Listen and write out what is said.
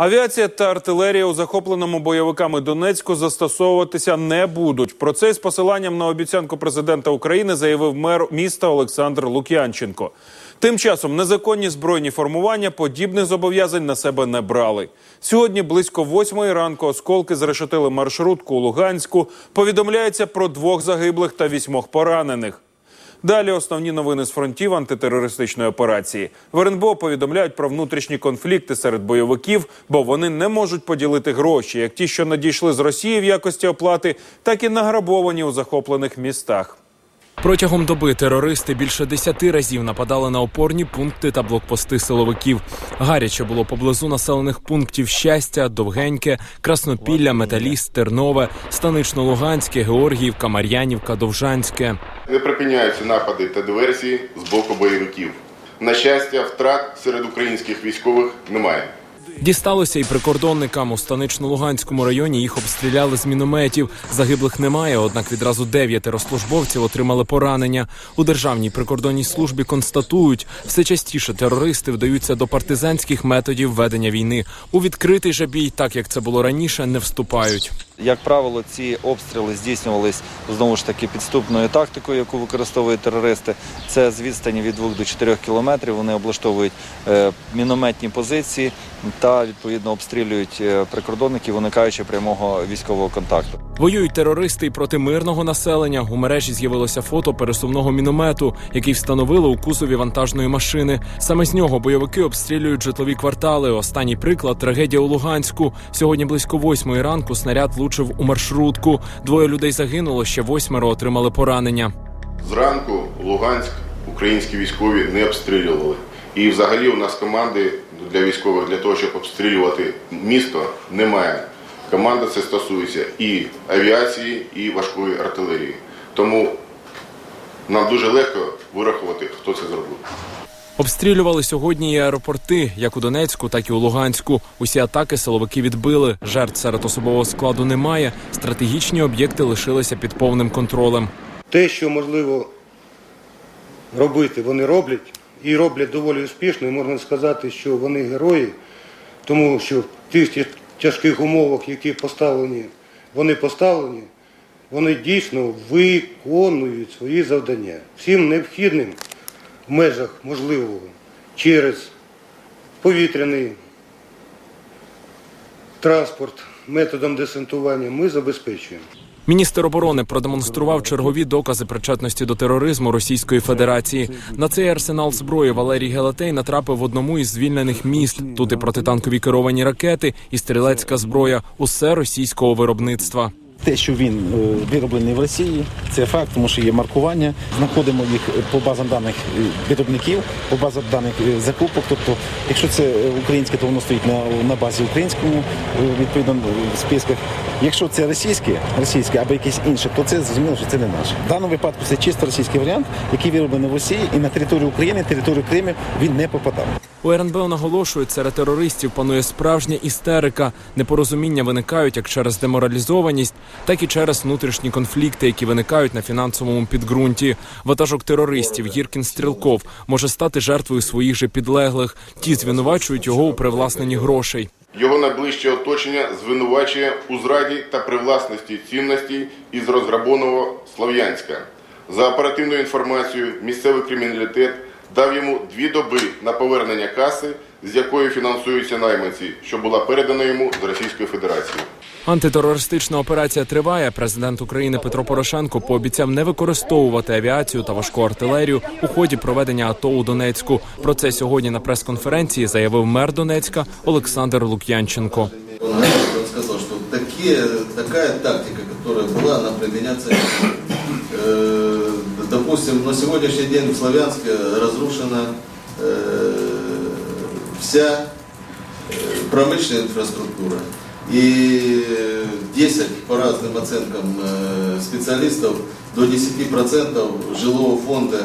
Авіація та артилерія у захопленому бойовиками Донецьку застосовуватися не будуть. Про це з посиланням на обіцянку президента України заявив мер міста Олександр Лук'янченко. Тим часом незаконні збройні формування подібних зобов'язань на себе не брали. Сьогодні близько восьмої ранку осколки зрешетили маршрутку у Луганську. Повідомляється про двох загиблих та вісьмох поранених. Далі основні новини з фронтів антитерористичної операції. В РНБО повідомляють про внутрішні конфлікти серед бойовиків, бо вони не можуть поділити гроші, як ті, що надійшли з Росії в якості оплати, так і награбовані у захоплених містах. Протягом доби терористи більше десяти разів нападали на опорні пункти та блокпости силовиків. Гаряче було поблизу населених пунктів щастя, Довгеньке, Краснопілля, Металіст, Тернове, Станично-Луганське, Георгіївка, Мар'янівка, Довжанське. Не припиняються напади та диверсії з боку бойовиків. На щастя, втрат серед українських військових немає. Дісталося і прикордонникам у станично-луганському районі. Їх обстріляли з мінометів. Загиблих немає. Однак відразу дев'ятеро службовців отримали поранення. У державній прикордонній службі констатують, все частіше терористи вдаються до партизанських методів ведення війни. У відкритий же бій, так як це було раніше, не вступають. Як правило, ці обстріли здійснювались знову ж таки підступною тактикою, яку використовують терористи. Це з відстані від 2 до 4 кілометрів. Вони облаштовують е, мінометні позиції та відповідно обстрілюють е, прикордонників, уникаючи прямого військового контакту. Воюють терористи і проти мирного населення. У мережі з'явилося фото пересувного міномету, який встановили у кузові вантажної машини. Саме з нього бойовики обстрілюють житлові квартали. Останній приклад трагедія у Луганську. Сьогодні близько восьмої ранку снаряд влучив у маршрутку. Двоє людей загинуло, ще восьмеро отримали поранення. Зранку Луганськ українські військові не обстрілювали. І взагалі у нас команди для військових для того, щоб обстрілювати місто, немає. Команда це стосується і авіації, і важкої артилерії. Тому нам дуже легко вирахувати, хто це зробив. Обстрілювали сьогодні і аеропорти, як у Донецьку, так і у Луганську. Усі атаки силовики відбили. Жертв серед особового складу немає. Стратегічні об'єкти лишилися під повним контролем. те, що можливо робити, вони роблять і роблять доволі успішно. І можна сказати, що вони герої, тому що в тих тяжких умовах, які поставлені, вони поставлені, вони дійсно виконують свої завдання. Всім необхідним в межах можливого через повітряний транспорт методом десантування ми забезпечуємо. Міністр оборони продемонстрував чергові докази причетності до тероризму Російської Федерації. На цей арсенал зброї Валерій Гелатей натрапив в одному із звільнених міст. Тут і протитанкові керовані ракети, і стрілецька зброя усе російського виробництва. Те, що він е, вироблений в Росії, це факт, тому що є маркування. Знаходимо їх по базам даних е, виробників, по базам даних е, закупок. Тобто, якщо це українське, то воно стоїть на, на базі українському відповідно в списках. Якщо це російське, російське або якесь інше, то це зрозуміло, що це не наше. В даному випадку це чисто російський варіант, який вироблений в Росії, і на територію України, територію Криму він не попадав. У РНБО наголошують, серед терористів панує справжня істерика. Непорозуміння виникають як через деморалізованість, так і через внутрішні конфлікти, які виникають на фінансовому підґрунті. Ватажок терористів Гіркін Стрілков може стати жертвою своїх же підлеглих. Ті звинувачують його у привласненні грошей. Його найближче оточення звинувачує у зраді та привласності цінностей із розграбованого Слов'янська. За оперативною інформацією, місцевий криміналітет дав йому дві доби на повернення каси, з якої фінансуються найманці, що була передана йому з Російської Федерації. Антитерористична операція триває. Президент України Петро Порошенко пообіцяв не використовувати авіацію та важку артилерію у ході проведення АТО у Донецьку. Про це сьогодні на прес-конференції заявив мер Донецька Олександр Лук'янченко. Он сказал, что такие, такая тактика, которая была, она применяться. Э, Допустим, на сегодняшний день в Славянске разрушена э, вся э, промышленная инфраструктура. И 10, по разным оценкам э, специалистов, до 10% жилого фонда